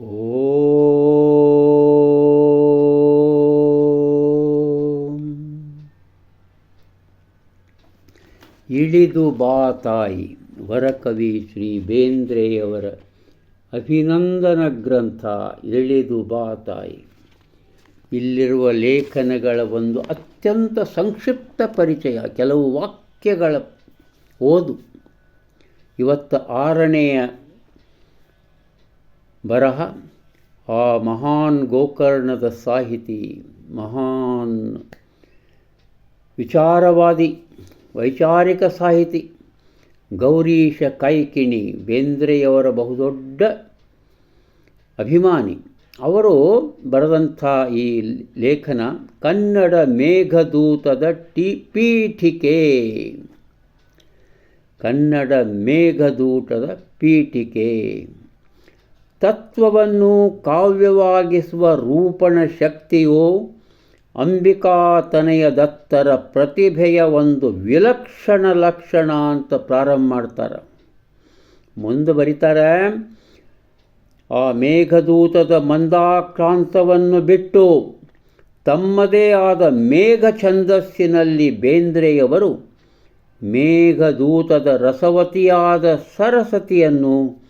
ಓಂ. ಇಳಿದು ಬಾ ತಾಯಿ, ವರಕವಿ ಶ್ರೀ ಬೇಂದ್ರೆಯವರ ಅಭಿನಂದನ ಗ್ರಂಥ, ಇಳಿದು ಬಾ ತಾಯಿ. ಇಲ್ಲಿರುವ ಲೇಖನಗಳ ಒಂದು ಅತ್ಯಂತ ಸಂಕ್ಷಿಪ್ತ ಪರಿಚಯ, ಕೆಲವು ವಾಕ್ಯಗಳ ಓದು. ಇವತ್ತು ಆರನೆಯ ಬರಹ ಆ ಮಹಾನ್ ಗೋಕರ್ಣದ ಸಾಹಿತಿ, ಮಹಾನ್ ವಿಚಾರವಾದಿ, ವೈಚಾರಿಕ ಸಾಹಿತಿ ಗೌರೀಶ ಕೈಕಿಣಿ ಬೇಂದ್ರೆಯವರ ಬಹುದೊಡ್ಡ ಅಭಿಮಾನಿ. ಅವರು ಬರೆದಂಥ ಈ ಲೇಖನ ಕನ್ನಡ ಮೇಘದೂತದ ಟಿ ಪೀಠಿಕೆ. ಕನ್ನಡ ಮೇಘದೂತದ ಪೀಠಿಕೆ. ತತ್ವವನ್ನು ಕಾವ್ಯವಾಗಿಸುವ ರೂಪಣ ಶಕ್ತಿಯು ಅಂಬಿಕಾತನೆಯ ದತ್ತರ ಪ್ರತಿಭೆಯ ಒಂದು ವಿಲಕ್ಷಣ ಲಕ್ಷಣ ಅಂತ ಪ್ರಾರಂಭ ಮಾಡ್ತಾರೆ. ಮುಂದೆ ಬರೀತಾರೆ, ಆ ಮೇಘದೂತದ ಮಂದಾಕ್ರಾಂತವನ್ನು ಬಿಟ್ಟು ತಮ್ಮದೇ ಆದ ಮೇಘ ಛಂದಸ್ಸಿನಲ್ಲಿ ಬೇಂದ್ರೆಯವರು ಮೇಘದೂತದ ರಸವತಿಯಾದ ಸರಸತಿಯನ್ನು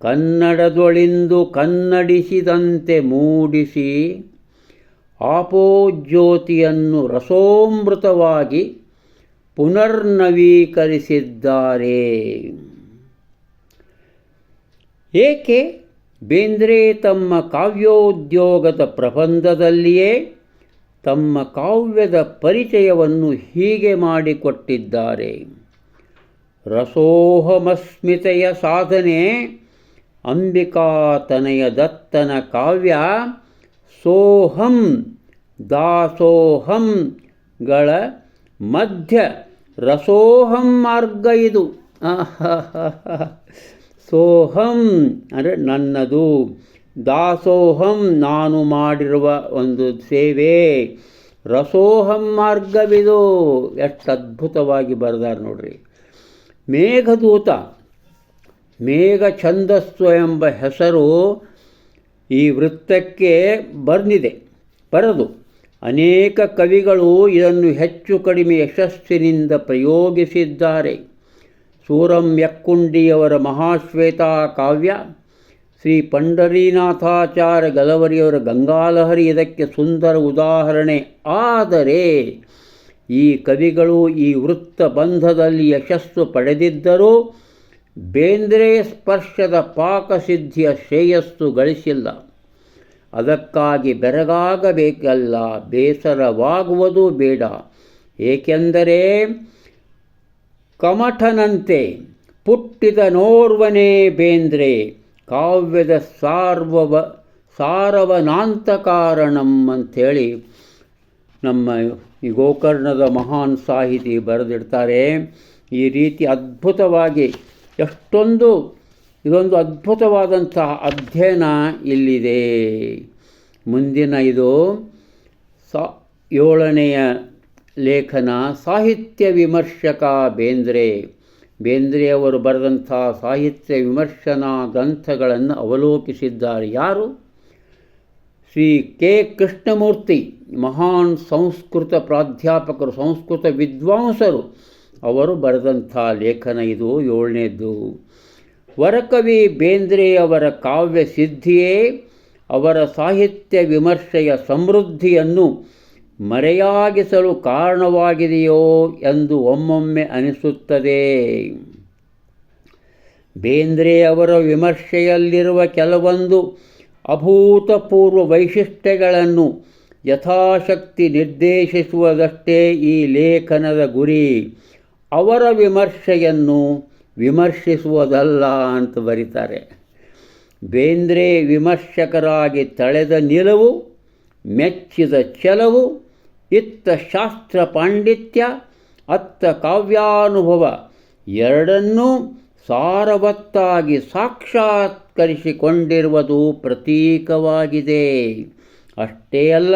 ಕನ್ನಡದೊಳಿಂದು ಕನ್ನಡಿಸಿದಂತೆ ಮೂಡಿಸಿ ಆಪೋಜ್ಯೋತಿಯನ್ನು ರಸೋಮೃತವಾಗಿ ಪುನರ್ನವೀಕರಿಸಿದ್ದಾರೆ. ಏಕೆ? ಬೇಂದ್ರೆ ತಮ್ಮ ಕಾವ್ಯೋದ್ಯೋಗದ ಪ್ರಬಂಧದಲ್ಲಿಯೇ ತಮ್ಮ ಕಾವ್ಯದ ಪರಿಚಯವನ್ನು ಹೀಗೆ ಮಾಡಿಕೊಟ್ಟಿದ್ದಾರೆ. ರಸೋಹಮಸ್ಮಿತೆಯ ಸಾಧನೆ ಅಂಬಿಕಾತನಯ ದತ್ತನ ಕಾವ್ಯ ಸೋಹಂ ದಾಸೋಹಂಗಳ ಮಧ್ಯ ರಸೋಹಂ ಮಾರ್ಗ ಇದು. ಸೋಹಂ ಅಂದರೆ ನನ್ನದು, ದಾಸೋಹಂ ನಾನು ಮಾಡಿರುವ ಒಂದು ಸೇವೆ, ರಸೋಹಂ ಮಾರ್ಗವಿದು. ಎಷ್ಟು ಅದ್ಭುತವಾಗಿ ಬರೆದಾರೆ ನೋಡ್ರಿ. ಮೇಘದೂತ ಮೇಘ ಛಂದಸ್ಸು ಎಂಬ ಹೆಸರು ಈ ವೃತ್ತಕ್ಕೆ ಬಂದಿದೆ ಬರದು, ಅನೇಕ ಕವಿಗಳು ಇದನ್ನು ಹೆಚ್ಚು ಕಡಿಮೆ ಯಶಸ್ಸಿನಿಂದ ಪ್ರಯೋಗಿಸಿದ್ದಾರೆ. ಸೂರಂ ಯಕ್ಕುಂಡಿಯವರ ಮಹಾಶ್ವೇತಾ ಕಾವ್ಯ, ಶ್ರೀ ಪಂಡರೀನಾಥಾಚಾರ ಗಲವರಿಯವರ ಗಂಗಾಲಹರಿ ಇದಕ್ಕೆ ಸುಂದರ ಉದಾಹರಣೆ. ಆದರೆ, ಈ ಕವಿಗಳು ಈ ವೃತ್ತ ಬಂಧದಲ್ಲಿ ಯಶಸ್ಸು ಪಡೆದಿದ್ದರೂ ಬೇಂದ್ರೆ ಸ್ಪರ್ಶದ ಪಾಕಸಿದ್ಧಿಯ ಶ್ರೇಯಸ್ಸು ಗಳಿಸಿಲ್ಲ. ಅದಕ್ಕಾಗಿ ಬೆರಗಾಗಬೇಕಲ್ಲ, ಬೇಸರವಾಗುವುದು ಬೇಡ. ಏಕೆಂದರೆ ಕಮಠನಂತೆ ಪುಟ್ಟಿದ ನೋರ್ವನೇ ಬೇಂದ್ರೆ, ಕಾವ್ಯದ ಸಾರ್ವವ ಸಾರವನಾಂತಕಾರಣಂ ಅಂಥೇಳಿ ನಮ್ಮ ಈ ಗೋಕರ್ಣದ ಮಹಾನ್ ಸಾಹಿತಿ ಬರೆದಿಡ್ತಾರೆ. ಈ ರೀತಿ ಅದ್ಭುತವಾಗಿ ಎಷ್ಟೊಂದು ಇದೊಂದು ಅದ್ಭುತವಾದಂತಹ ಅಧ್ಯಯನ ಇಲ್ಲಿದೆ. ಮುಂದಿನ ಇದು ಸಾ, ಏಳನೆಯ ಲೇಖನ ಸಾಹಿತ್ಯ ವಿಮರ್ಶಕ ಬೇಂದ್ರೆ. ಬೇಂದ್ರೆಯವರು ಬರೆದಂಥ ಸಾಹಿತ್ಯ ವಿಮರ್ಶನಾ ಗ್ರಂಥಗಳನ್ನು ಅವಲೋಕಿಸಿದ್ದಾರೆ ಯಾರು? ಶ್ರೀ ಕೆ. ಕೃಷ್ಣಮೂರ್ತಿ, ಮಹಾನ್ ಸಂಸ್ಕೃತ ಪ್ರಾಧ್ಯಾಪಕರು, ಸಂಸ್ಕೃತ ವಿದ್ವಾಂಸರು. ಅವರು ಬರೆದಂಥ ಲೇಖನ ಇದು ಏಳನೇದ್ದು, ವರಕವಿ ಬೇಂದ್ರೆಯವರ ಕಾವ್ಯ ಸಿದ್ಧಿಯೇ ಅವರ ಸಾಹಿತ್ಯ ವಿಮರ್ಶೆಯ ಸಮೃದ್ಧಿಯನ್ನು ಮರೆಯಾಗಿಸಲು ಕಾರಣವಾಗಿದೆಯೋ ಎಂದು ಒಮ್ಮೊಮ್ಮೆ ಅನಿಸುತ್ತದೆ. ಬೇಂದ್ರೆಯವರ ವಿಮರ್ಶೆಯಲ್ಲಿರುವ ಕೆಲವೊಂದು ಅಭೂತಪೂರ್ವ ವೈಶಿಷ್ಟ್ಯಗಳನ್ನು ಯಥಾಶಕ್ತಿ ನಿರ್ದೇಶಿಸುವುದಷ್ಟೇ ಈ ಲೇಖನದ ಗುರಿ. ಅವರ ವಿಮರ್ಶೆಯನ್ನು ವಿಮರ್ಶಿಸುವುದಲ್ಲ ಅಂತ ಬರೀತಾರೆ. ಬೇಂದ್ರೆ ವಿಮರ್ಶಕರಾಗಿ ತಳೆದ ನಿಲುವು, ಮೆಚ್ಚಿದ ಛಲವು, ಇತ್ತ ಶಾಸ್ತ್ರ ಪಾಂಡಿತ್ಯ, ಅತ್ತ ಕಾವ್ಯಾನುಭವ ಎರಡನ್ನೂ ಸಾರವತ್ತಾಗಿ ಸಾಕ್ಷಾತ್ಕರಿಸಿಕೊಂಡಿರುವುದು ಪ್ರತೀಕವಾಗಿದೆ. ಅಷ್ಟೇ ಅಲ್ಲ,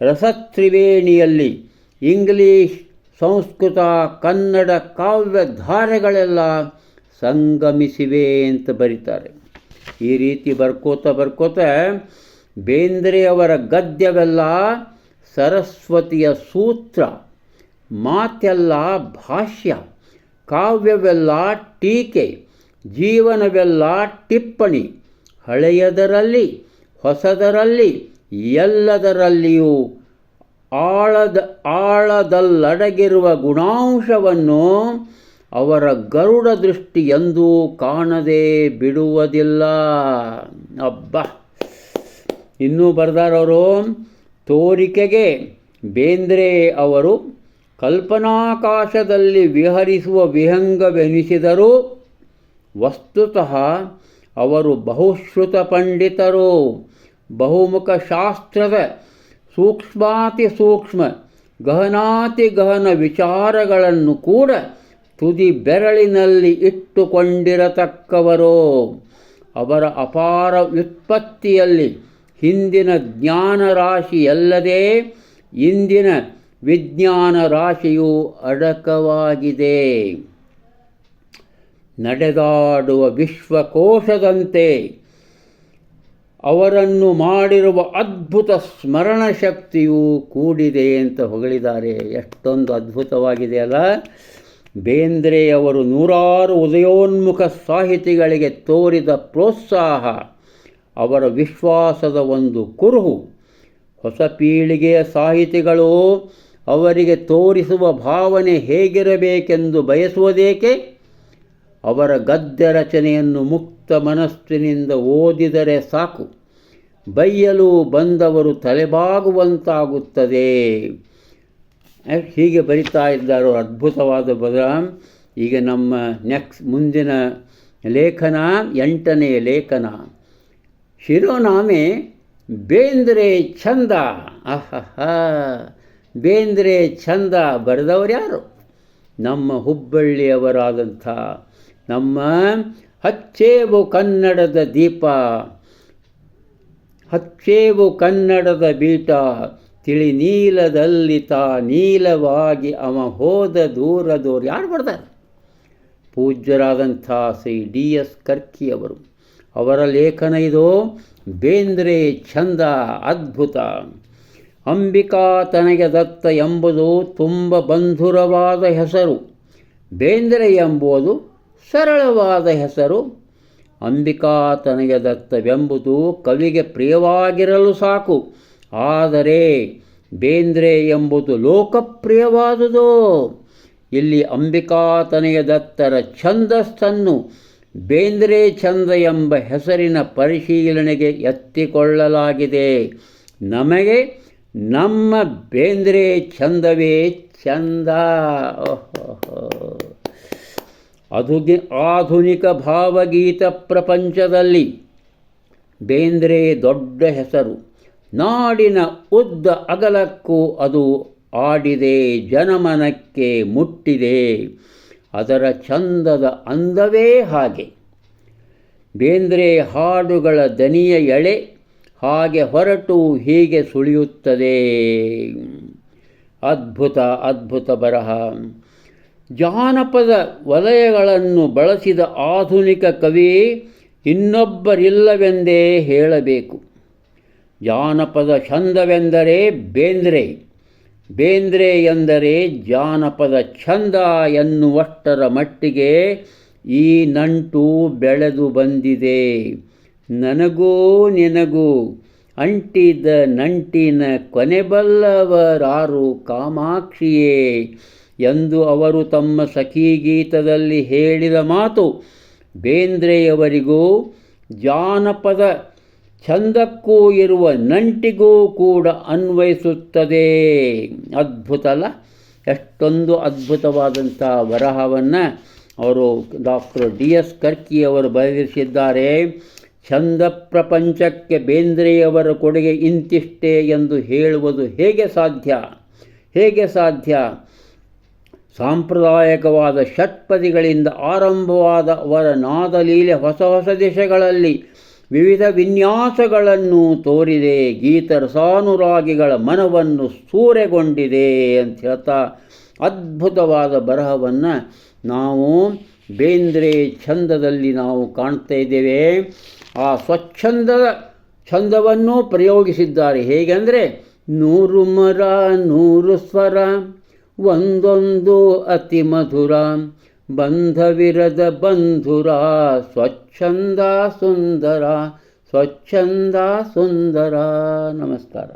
ರಸತ್ರಿವೇಣಿಯಲ್ಲಿ ಇಂಗ್ಲೀಷ್ ಸಂಸ್ಕೃತ, ಕನ್ನಡ ಕಾವ್ಯ ಧಾರೆಗಳೆಲ್ಲ ಸಂಗಮಿಸಿವೆ ಅಂತ ಬರೀತಾರೆ. ಈ ರೀತಿ ಬರ್ಕೋತ ಬರ್ಕೋತ ಬೇಂದ್ರೆಯವರ ಗದ್ಯವೆಲ್ಲ ಸರಸ್ವತಿಯ ಸೂತ್ರ, ಮಾತೆಲ್ಲ ಭಾಷ್ಯ, ಕಾವ್ಯವೆಲ್ಲ ಟೀಕೆ, ಜೀವನವೆಲ್ಲ ಟಿಪ್ಪಣಿ, ಹಳೆಯದರಲ್ಲಿ, ಹೊಸದರಲ್ಲಿ, ಎಲ್ಲದರಲ್ಲಿಯೂ ಆಳದ, ಆಳದಲ್ಲಡಗಿರುವ ಗುಣಾಂಶವನ್ನು ಅವರ ಗರುಡ ದೃಷ್ಟಿ ಎಂದೂ ಕಾಣದೇ ಬಿಡುವುದಿಲ್ಲ. ಅಬ್ಬ! ಇನ್ನೂ ಬರ್ದಾರವರು, ತೋರಿಕೆಗೆ ಬೇಂದ್ರೆ ಅವರು ಕಲ್ಪನಾಕಾಶದಲ್ಲಿ ವಿಹರಿಸುವ ವಿಹಂಗವೆನಿಸಿದರೂ ವಸ್ತುತಃ ಅವರು ಬಹುಶ್ರುತ ಪಂಡಿತರು ಬಹುಮುಖ ಶಾಸ್ತ್ರದ ಸೂಕ್ಷ್ಮಾತಿ ಸೂಕ್ಷ್ಮ, ಗಹನಾತಿ ಗಹನ ವಿಚಾರಗಳನ್ನು ಕೂಡ ತುದಿ ಬೆರಳಿನಲ್ಲಿ ಇಟ್ಟುಕೊಂಡಿರತಕ್ಕವರು. ಅವರ ಅಪಾರ ವ್ಯುತ್ಪತ್ತಿಯಲ್ಲಿ ಹಿಂದಿನ ಜ್ಞಾನ ರಾಶಿಯಲ್ಲದೆ ಇಂದಿನ ವಿಜ್ಞಾನ ರಾಶಿಯು ಅಡಕವಾಗಿದೆ. ನಡೆದಾಡುವ ವಿಶ್ವಕೋಶದಂತೆ ಅವರನ್ನು ಮಾಡಿರುವ ಅದ್ಭುತ ಸ್ಮರಣ ಶಕ್ತಿಯು ಕೂಡಿದೆ ಅಂತ ಹೊಗಳಿದ್ದಾರೆ. ಎಷ್ಟೊಂದು ಅದ್ಭುತವಾಗಿದೆ ಅಲ್ಲ? ಬೇಂದ್ರೆಯವರು ನೂರಾರು ಉದಯೋನ್ಮುಖ ಸಾಹಿತಿಗಳಿಗೆ ತೋರಿದ ಪ್ರೋತ್ಸಾಹ, ಅವರ ವಿಶ್ವಾಸದ ಒಂದು ಕುರುಹು. ಹೊಸ ಪೀಳಿಗೆಯ ಸಾಹಿತಿಗಳು ಅವರಿಗೆ ತೋರಿಸುವ ಭಾವನೆ ಹೇಗಿರಬೇಕೆಂದು ಬಯಸುವುದೇಕೆ? ಅವರ ಗದ್ಯ ರಚನೆಯನ್ನು ಮುಕ್ತ ಮನಸ್ಸಿನಿಂದ ಓದಿದರೆ ಸಾಕು. ಬೈಯಲು ಬಂದವರು ತಲೆಬಾಗುವಂತಾಗುತ್ತದೆ. ಹೀಗೆ ಬರಿತಾ ಇದ್ದಾರೋ ಅದ್ಭುತವಾದ ಬದಲ. ಈಗ ನಮ್ಮ ನೆಕ್ಸ್ಟ್ ಮುಂದಿನ ಲೇಖನ, ಎಂಟನೆಯ ಲೇಖನ. ಶಿರೋನಾಮೆ ಬೇಂದ್ರೆ ಚಂದ ಅಹಹ. ಬೇಂದ್ರೆ ಚಂದ ಬರೆದವರು ಯಾರು ನಮ್ಮ ಹುಬ್ಬಳ್ಳಿಯವರಾದಂಥ ನಮ್ಮ ಹಚ್ಚೇವು ಕನ್ನಡದ ದೀಪ, ಹಚ್ಚೇವು ಕನ್ನಡದ ಬೀಟ, ತಿಳಿ ನೀಲದಲ್ಲಿ ತಾ ನೀಲವಾಗಿ ಅವ ಹೋದ ದೂರದೋರು ಯಾರು ಬರ್ತಾರೆ ಪೂಜ್ಯರಾದಂಥ ಶ್ರೀ ಡಿ ಎಸ್ ಕರ್ಕಿಯವರು ಅವರ. ಲೇಖನ ಇದು, ಬೇಂದ್ರೆ ಚಂದ ಅದ್ಭುತ. ಅಂಬಿಕಾ ತನಗೆ ದತ್ತ ಎಂಬುದು ತುಂಬ ಬಂಧುರವಾದ ಹೆಸರು. ಬೇಂದ್ರೆ ಎಂಬುದು ಸರಳವಾದ ಹೆಸರು. ಅಂಬಿಕಾ ತನಗೆ ದತ್ತವೆಂಬುದು ಕವಿಗೆ ಪ್ರಿಯವಾಗಿರಲು ಸಾಕು. ಆದರೆ ಬೇಂದ್ರೆ ಎಂಬುದು ಲೋಕಪ್ರಿಯವಾದುದು. ಇಲ್ಲಿ ಅಂಬಿಕಾ ತನಗೆ ದತ್ತರ ಛಂದಸ್ಸನ್ನು ಬೇಂದ್ರೆ ಛಂದ ಎಂಬ ಹೆಸರಿನ ಪರಿಶೀಲನೆಗೆ ಎತ್ತಿಕೊಳ್ಳಲಾಗಿದೆ. ನಮಗೆ ನಮ್ಮ ಬೇಂದ್ರೆ ಛಂದವೇ ಚಂದ ಅದುಗಿ ಆಧುನಿಕ ಭಾವಗೀತ ಪ್ರಪಂಚದಲ್ಲಿ. ಬೇಂದ್ರೆ ದೊಡ್ಡ ಹೆಸರು. ನಾಡಿನ ಉದ್ದ ಅಗಲಕ್ಕೂ ಅದು ಆಡಿದೆ, ಜನಮನಕ್ಕೆ ಮುಟ್ಟಿದೆ. ಅದರ ಚಂದದ ಅಂದವೇ ಹಾಗೆ. ಬೇಂದ್ರೆ ಹಾಡುಗಳ ದನಿಯ ಎಳೆ, ಹಾಗೆ ಹೊರಟು ಹೀಗೆ ಸುಳಿಯುತ್ತದೆ. ಅದ್ಭುತ ಅದ್ಭುತ ಬರಹ. ಜಾನಪದ ವಲಯಗಳನ್ನು ಬಳಸಿದ ಆಧುನಿಕ ಕವಿ ಇನ್ನೊಬ್ಬರಿಲ್ಲವೆಂದೇ ಹೇಳಬೇಕು. ಜಾನಪದ ಛಂದವೆಂದರೆ ಬೇಂದ್ರೆ. ಬೇಂದ್ರೆ ಎಂದರೆ ಜಾನಪದ ಛಂದ ಎನ್ನುವಷ್ಟರ ಮಟ್ಟಿಗೆ ಈ ನಂಟು ಬೆಳೆದು ಬಂದಿದೆ. ನನಗೂ ನಿನಗೂ ಅಂಟಿದ ನಂಟಿನ ಕೊನೆಬಲ್ಲವರಾರು ಕಾಮಾಕ್ಷಿಯೇ. ಎಂದು ಅವರು ತಮ್ಮ ಸಖೀಗೀತದಲ್ಲಿ ಹೇಳಿದ ಮಾತು, ಬೇಂದ್ರೆಯವರಿಗೂ ಜಾನಪದ ಛಂದಕ್ಕೂ ಇರುವ ನಂಟಿಗೂ ಕೂಡ ಅನ್ವಯಿಸುತ್ತದೆ. ಅದ್ಭುತ ಅಲ್ಲ ಎಷ್ಟೊಂದು ಅದ್ಭುತವಾದಂಥ ವರಹವನ್ನು ಅವರು ಡಾಕ್ಟರ್ ಡಿ ಎಸ್ ಕರ್ಕಿಯವರು ಬರೆದಿರಿಸಿದ್ದಾರೆ ಛಂದ ಪ್ರಪಂಚಕ್ಕೆ ಬೇಂದ್ರೆಯವರ ಕೊಡುಗೆ ಇಂತಿಷ್ಟೇ ಎಂದು ಹೇಳುವುದು ಹೇಗೆ ಸಾಧ್ಯ? ಹೇಗೆ ಸಾಧ್ಯ? ಸಾಂಪ್ರದಾಯಿಕವಾದ ಷಟ್ಪದಿಗಳಿಂದ ಆರಂಭವಾದ ಅವರ ನಾದಲೀಲೆ ಹೊಸ ಹೊಸ ದಿಶೆಗಳಲ್ಲಿ ವಿವಿಧ ವಿನ್ಯಾಸಗಳನ್ನು ತೋರಿದೆ, ಗೀತ ರಸಾನುರಾಗಿಗಳ ಮನವನ್ನು ಸೂರೆಗೊಂಡಿದೆ ಅಂತ ಹೇಳ್ತಾ ಅದ್ಭುತವಾದ ಬರಹವನ್ನು ನಾವು ಬೇಂದ್ರೆ ಛಂದದಲ್ಲಿ ನಾವು ಕಾಣ್ತಾ ಇದ್ದೇವೆ. ಆ ಸ್ವಚ್ಛಂದದ ಛಂದವನ್ನು ಪ್ರಯೋಗಿಸಿದ್ದಾರೆ. ಹೇಗೆಂದರೆ ನೂರು ಮರ, ನೂರು ಸ್ವರ ಒಂದೊಂದು ಅತಿ ಮಧುರ ಬಂಧವಿರದ ಬಂಧುರ ಸ್ವಚ್ಛಂದ ಸುಂದರ ಸ್ವಚ್ಛಂದ ಸುಂದರ ನಮಸ್ಕಾರ